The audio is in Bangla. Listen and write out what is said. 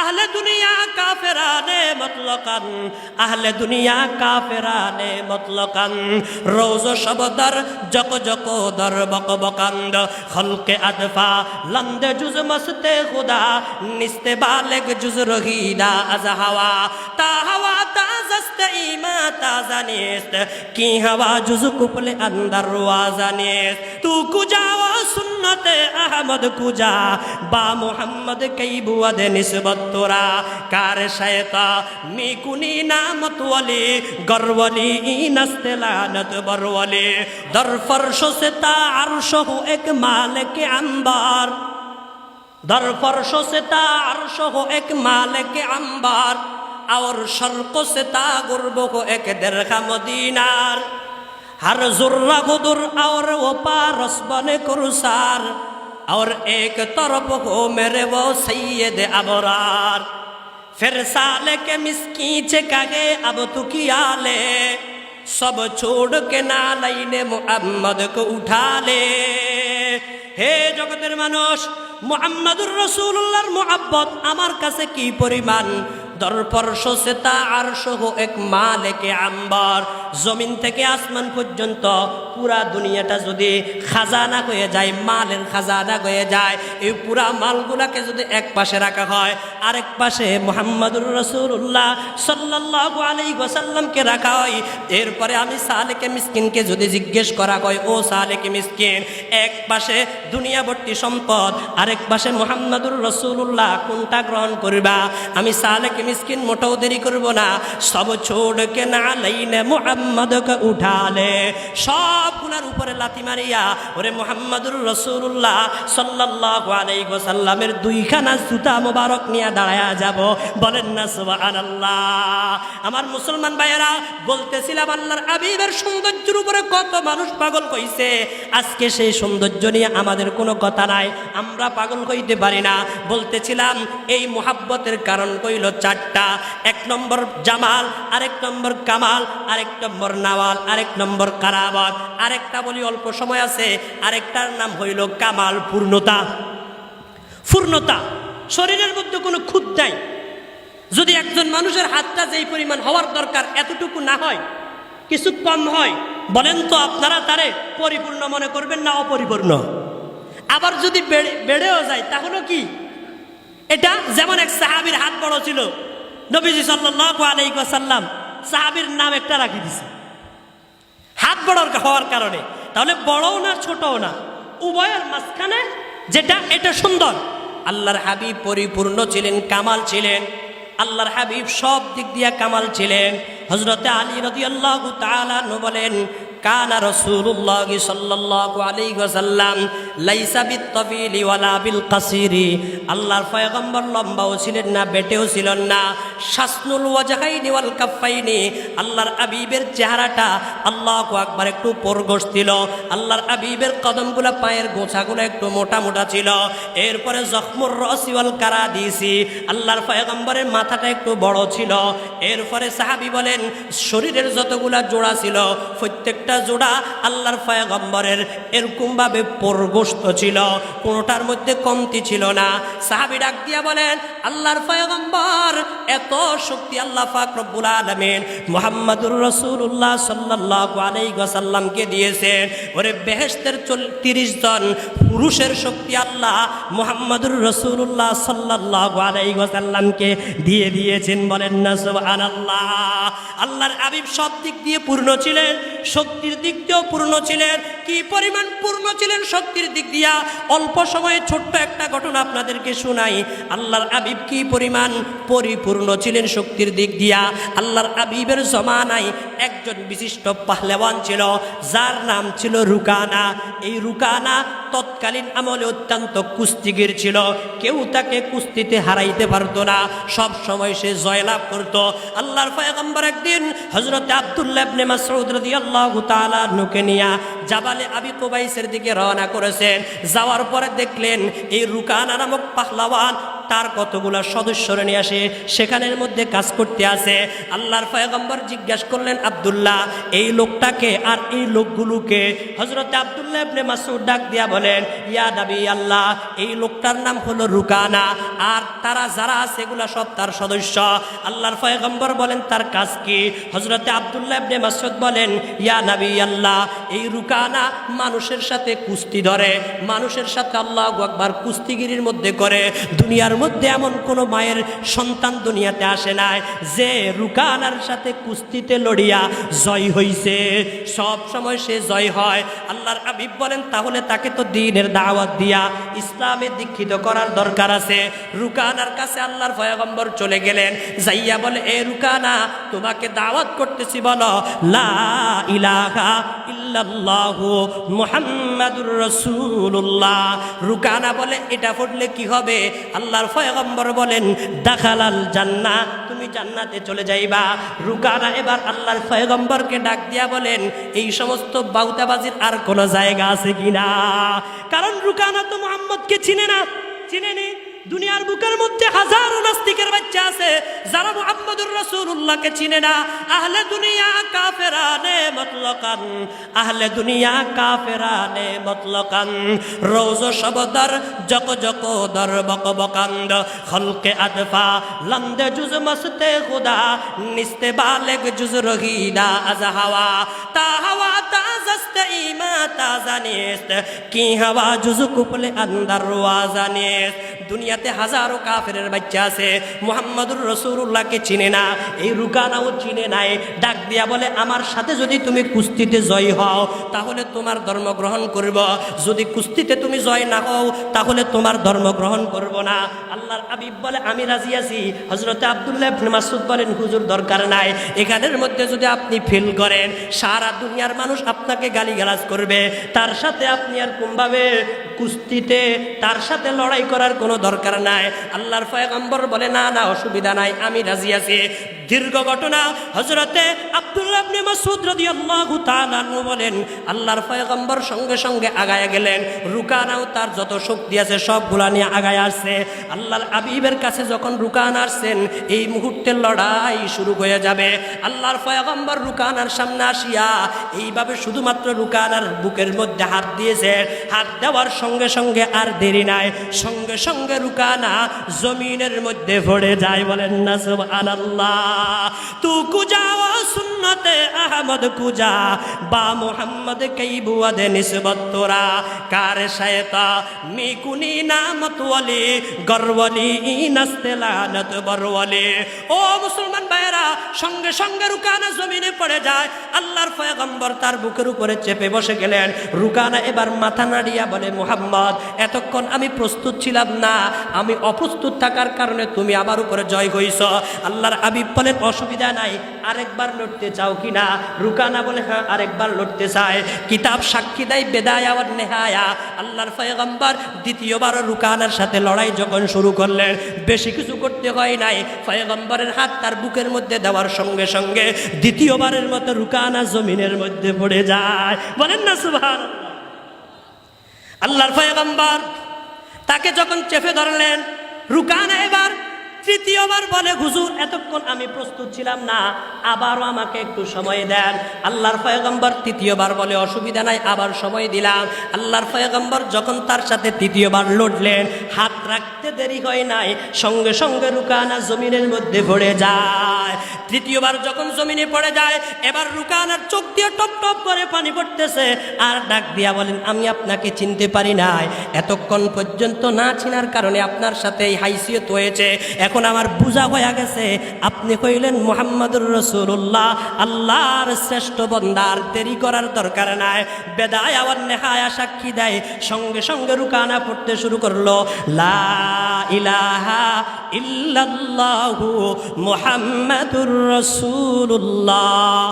আহলে দুনিয়া কাফেরানে মতলকান, আহলে দুনিয়া কাফেরানে মতলকান। রোজ শবদর, জক জক দর, বক বকান্দ। হলকে আদফা, লন্দ জুজ মস্তে খুদা, নিস্তে বালেক জুজ রহিদা আজ হাওয়া। তা হাওয়া তাজস্ত ইমা তা নিস্ত কি হাওয়া জুজ কুপলে আন্দর ওয়াজা নিস্ত তু কুজাওয়া সুন্নতে আহমদ কুজা বা মোহাম্মদ কেই বুয়াদ নিসবত তোরা? কার শয়তা? মিকুনি নামত ওয়ালি, গরওয়ালি ইনস্তে লানত বরওয়ালি। দর ফরশ সে তা আরশহু এক মালিক আম্বার। দর ফরশ সে তা আরশহু এক মালিক আম্বার। আর شرق سے تا غرب کو ایک درخم مدینار हर जुर्रा गुदुर और वो पारस बने कुरसार और एक तरफ हो मेरे वो सैयद अबरार फिर साले के मिसकी कहे अब तू किया ले सब छोड़ के नालाइने मोहम्मद को उठा ले হে জগতের মানুষ মোহাম্মদুর রসুল্লাহর মোহাব্বত আমার কাছে কি পরিমাণ দরপর্শ সেতা আর সহ এক মালেকে আম্বার। জমিন থেকে আসমান পর্যন্ত পুরা দুনিয়াটা যদি খাজানা হয়ে যায়, মালের খাজানা হয়ে যায়, এই পুরা মালগুলাকে যদি এক পাশে রাখা হয়, আরেক পাশে মোহাম্মদুর রসুল্লাহ সাল্লাহ আলাই ওসাল্লামকে রাখা হয়। এরপরে আমি সালেকে মিসকিনকে যদি জিজ্ঞেস করা হয়, ও সালেকে মিসকিন, এক পাশে দুনিয়াবর্তী সম্পদ, আরেক পাশে মোহাম্মদুর রসুল্লাহ কোনটা গ্রহণ করবা? আমি সালেকে মিসকিন মোটেও দেরি করব না। সব ছোট না লাইনে মোহাম্মদকে উঠালে সব গুলার উপরে লাতি মারিয়া, ওরে মোহাম্মদুর রসুল্লাহ সাল্লাহ আলাইসাল্লামের দুইখানা জুতা মোবারক নিয়ে দাঁড়ায়া যাব। বলেন না, সুবহানাল্লাহ। আমার মুসলমান ভাইয়েরা, বলতেছিলাম আল্লাহর আবিবের সৌন্দর্যের উপরে কত মানুষ পাগল কইছে আজকে সেই সৌন্দর্য নিয়ে আমাদের কোনো কথা নাই, আমরা পাগল হইতে পারি না। বলতেছিলাম, এই মোহাব্বতের কারণ কইল চারটা। এক নম্বর জামাল, আরেক নম্বর কামাল, আরেক নম্বর নাওয়াল, আরেক নম্বর কারাবত আরেকটা বলি, অল্প সময় আছে, আরেকটার নাম হইল কামাল পূর্ণতা। পূর্ণতা, শরীরের মধ্যে কোনো খুদ নাই। যদি একজন মানুষের হাতটা যেই পরিমাণ হওয়ার দরকার এতটুকু না হয়, কিছু কম হয়, বলেন তো আপনারা তারে পরিপূর্ণ মনে করবেন না অপরিপূর্ণ? আবার যদি বেড়ে, বেড়েও যায়, তাহলে কি? এটা যেমন এক সাহাবির হাত বড় ছিল, নবীজি সাল্লাহ আলাইসাল্লাম সাহাবির নাম একটা রাখি দিছে। হাত বড় হওয়ার কারণে। তাহলে বড়ও না, ছোটও না। উভয়ের মাঝখানে যেটা, এটা সুন্দর। আল্লাহর হাবিব পরিপূর্ণ ছিলেন, কামাল ছিলেন। আল্লাহর হাবিব সব দিক দিয়ে কামাল ছিলেন। হজরতে আলী রদি আল্লাহ বলেন কানা রসুল্লাহ সাল্লাল্লাহু আলাইহি ওয়াসাল্লাম লাইসা বিত্তফিলি ওয়ালা বিল কাসিরি আল্লাহর পয়গম্বর লম্বাও ছিলেন না, বেটেও ছিলেন না। শাসনুল ওয়াজহাইনি ওয়াল কাফাইনি আল্লাহর আবিবের চেহারাটা আল্লাহু আকবার একটু পরগোশ ছিল। আল্লাহর আবিবের কদমগুলা পায়ের গোছাগুলো একটু মোটা মোটা ছিল। এরপরে জখমুর রসি ওয়াল কারা দিয়েছি আল্লাহর পয়গম্বরের মাথাটা একটু বড় ছিল। এরপরে সাহাবি বলেন, শরীরের যতগুলা জোড়া ছিল, প্রত্যেকটা জোড়া আল্লাহর পয়গম্বরের এরকমভাবে পরগোস্ত ছিল, কোনোটার মধ্যে কমতি ছিল না। সাহাবি ডাক দিয়া বলেন, আল্লাহর পয়গম্বর, এত শক্তি আল্লাহ পাক রব্বুল আলামিন মুহাম্মাদুর রাসূলুল্লাহ সাল্লাল্লাহু আলাইহি ওয়াসাল্লামকে দিয়েছেন। ওরে বেহেশতের 30 জন পুরুষের শক্তি আল্লাহ মুহাম্মাদুর রাসূলুল্লাহ সাল্লাল্লাহু আলাইহি ওয়াসাল্লামকে দিয়ে দিয়েছেন বলেন না, সুবহানাল্লাহ। আল্লাহর আবিব সব দিক দিয়ে পূর্ণ ছিলেন। শক্তির দিক দিয়েও পূর্ণ ছিলেন। কি পরিমাণ পূর্ণ ছিলেন শক্তির দিক দিয়া? অল্প সময়ে ছোট্ট একটা ঘটনা আপনাদেরকে শোনাই। আল্লাহর আবিব কি পরিমাণ পরিপূর্ণ ছিলেন শক্তির দিক দিয়া? আল্লাহর আবিবের জমানায় একজন বিশিষ্ট পাহলেওয়ান ছিল, যার নাম ছিল রুকানা। এই রুকানা তৎকালীন আমলে অত্যন্ত কুস্তিগির ছিল। কেউ তাকে কুস্তিতে হারাইতে পারতো না। সব সময় সে জয়লাভ করত। আল্লাহর পয়গম্বর একদিন হজরত আব্দুল্লাহ ইবনে মাসউদ রাদিয়াল্লাহু তাআলা নুকে নিয়া জাবালে আবি কোবাইসের দিকে রওনা করেছেন। যাওয়ার পরে দেখলেন এই রুকানা নামক পাহলাওয়ান তার কতগুলো সদস্যরা নিয়ে আসে, সেখানের মধ্যে কাজ করতে আসে। আল্লাহর পয়গম্বর জিজ্ঞাসা করলেন, আব্দুল্লাহ, এই লোকটাকে আর এই লোকগুলোকে? হজরত আব্দুল্লাহ ইবনে মাসুদ ডাক দিয়া বলেন, ইয়া নবী আল্লাহ, এই লোকটার নাম হলো রুকানা, আর তারা যারা আছে এগুলা সব তার সদস্য। আল্লাহর পয়গম্বর বলেন, তার কাজ কি? হজরতে আব্দুল্লাহ ইবনে মাসুদ বলেন, ইয়া নবী আল্লাহ, এই রুকানা মানুষের সাথে কুস্তি ধরে, মানুষের সাথে আল্লাহ একবার কুস্তিগিরির মধ্যে করে, দুনিয়ার মধ্যে এমন কোনো মায়ের সন্তান দুনিয়াতে আসে নাই, যে রুকানার সাথে কুস্তিতে লড়িয়া জয় হইছে। সব সময় সে জয় হয়। আল্লাহর আবিব বলেন, তাহলে তাকে তো দিনের দাওয়াত দিয়া ইসলামে দীক্ষিত করার দরকার আছে। রুকানার কাছে আল্লাহর পয়গম্বর চলে গেলেন, যাইয়া বলে, এ রুকানা, তোমাকে দাওয়াত করতেছি বলো, লা ইলাহা রুকানা বলে, এটা পড়লে কি হবে? আল্লাহর পয়গম্বর বলেন, দাখালাল জান্না, তুমি জান্নাতে চলে যাইবা। রুকানা এবার আল্লাহর ফয়গম্বরকে ডাক দিয়া বলেন, এই সমস্ত বাউতাবাজির আর কোনো জায়গা আছে কিনা কারণ রুকানা তো মোহাম্মদকে চিনে না। চিনে নি? দুনিয়ার বুকের মধ্যে হাজারো নাস্তিকের বাচ্চা আছে, যারা মুহাম্মদুর রাসূলুল্লাহকে চিনে না। আহলে দুনিয়া কাফেরানে মতলকান আহলে দুনিয়া কাফেরানে মতলকান রোজ শবদর জক জক দর, বক বকান্দ। খলকে আদফা, লন্দে জুজ মস্তে খুদা, নিস্তে বালেগ জুজ রহিনা আজ হাওয়া। তা হাওয়া, তা জস্ত ইমা জানিস্ত কি হাওয়া, জুজ কুপলে আন্দার ওয়াজানিস্ত দুনিয়াতে হাজারো কাফেরের বাচ্চা আছে। মুহাম্মদুর রসুল্লাহকে চিনে না, এই রুকানাও চিনে নাই। ডাক দিয়া বলে, আমার সাথে যদি তুমি কুস্তিতে জয় হও, তাহলে তোমার ধর্ম গ্রহণ করব। যদি কুস্তিতে তুমি জয় না হও, তাহলে তোমার ধর্ম গ্রহণ করব না। আল্লাহর আবিব বলে, আমি রাজি আছি। হজরতে আবদুল্লাহ মাসুদ বলেন, হুজুর দরকার নাই। এখানের মধ্যে যদি আপনি ফিল করেন, সারা দুনিয়ার মানুষ আপনাকে গালিগালাজ করবে। তার সাথে আপনি আর কোনভাবে কুস্তিতে, তার সাথে লড়াই করার কোনো দরকার নাই। আল্লাহর পয়গম্বর বলে, না না, অসুবিধা নাই, আমি রাজি আছি। দীর্ঘ ঘটনা হজরতে আব্দুল্লাহ ইবনে মাসউদ রাদিয়াল্লাহু তাআলা আনহু বলেন, আল্লাহর পয়গম্বর সঙ্গে সঙ্গে আগায় গেলেন। রুকানাও তার যত শক্তি আছে সবগুলা নিয়ে আগায় আসছে। আল্লাহর আবিবের কাছে যখন রুকান আসছেন, এই মুহূর্তের লড়াই শুরু হয়ে যাবে। আল্লাহর পয়গম্বর রুকানার সামনে আসিয়া এইভাবে শুধুমাত্র রুকানার বুকের মধ্যে হাত দিয়েছে। হাত দেওয়ার সঙ্গে সঙ্গে আর দেরি নাই। সঙ্গে সঙ্গে রুকানা জমিনের মধ্যে পড়ে যায়, বলেন না, সুবহানাল্লাহ। তু কুজা ও সুন্নতে আহমদ কুজা, বা মোহাম্মদ কই বুয়াদে নিসবত তোরা। কার শায়তা? মিকুনি নামত ওয়ালি, গরওয়ালি নাস্তেলানত বরওয়ালি। ও মুসলমান ভাইরা সঙ্গে সঙ্গে রুকানা জমিনে পড়ে যায়, আল্লাহর পয়গম্বর তার বুকের উপরে চেপে বসে গেলেন। রুকানা এবার মাথা নাড়িয়া বলে, মোহাম্মদ, এতক্ষণ আমি প্রস্তুত ছিলাম না আমি অপ্রস্তুত থাকার কারণে তুমি আমার উপরে জয় হইছ। আল্লাহর আবিব বলেন, অসুবিধা নাই, আরেকবার লড়তে চাও কি না? রুকানা বলে হ্যাঁ আরেকবার লড়তে চায় কিতাব সাক্ষী দেয়, বেদায়া আর নেহায়া। আল্লাহর পয়গম্বর দ্বিতীয়বার রুকানার সাথে লড়াই যখন শুরু করলেন, বেশি কিছু করতে হয় নাই। পয়গম্বরের হাত তার বুকের মধ্যে দেওয়ার সঙ্গে সঙ্গে দ্বিতীয়বারের মতো রুকানা জমিনের মধ্যে পড়ে যায়। বলেন না সুভান আল্লাহর পয়গম্বর তাকে যখন চেপে ধরলেন রুকানা এবার তৃতীয়বার বলে, হুজুর, এতক্ষণ আমি প্রস্তুত ছিলাম না, আবারও আমাকে একটু সময় দেন। আল্লাহর পয়গম্বর তৃতীয়বার বলে, অসুবিধা নাই, আবার সময় দিলাম। আল্লাহর পয়গম্বর যখন তার সাথে তৃতীয়বার লড়লেন, হাত রাখতে দেরি হয় নাই, সঙ্গে সঙ্গে রুকানা জমিনের মধ্যে পড়ে যায়। তৃতীয়বার যখন জমিনে পড়ে যায়, এবার রুকানার চোখ দিয়ে টপ টপ করে পানি পড়তেছে, আর ডাক দিয়া বলেন, আমি আপনাকে চিনতে পারি নাই। এতক্ষণ পর্যন্ত না চিনার কারণে আপনার সাথে এই হাইসিয়ত হয়েছে। এখন আমার বোঝা হয়ে গেছে। আপনি কইলেন, মোহাম্মদুর রসুল্লাহ আল্লাহর শ্রেষ্ঠ বন্দার দেরি করার দরকার নাই। বেদায় আবার নেহায়া সাক্ষী দেয়। সঙ্গে সঙ্গে রুকানা পড়তে শুরু করল, লা ইলাহা ইল্লাল্লাহু মুহাম্মাদুর রসুল্লাহ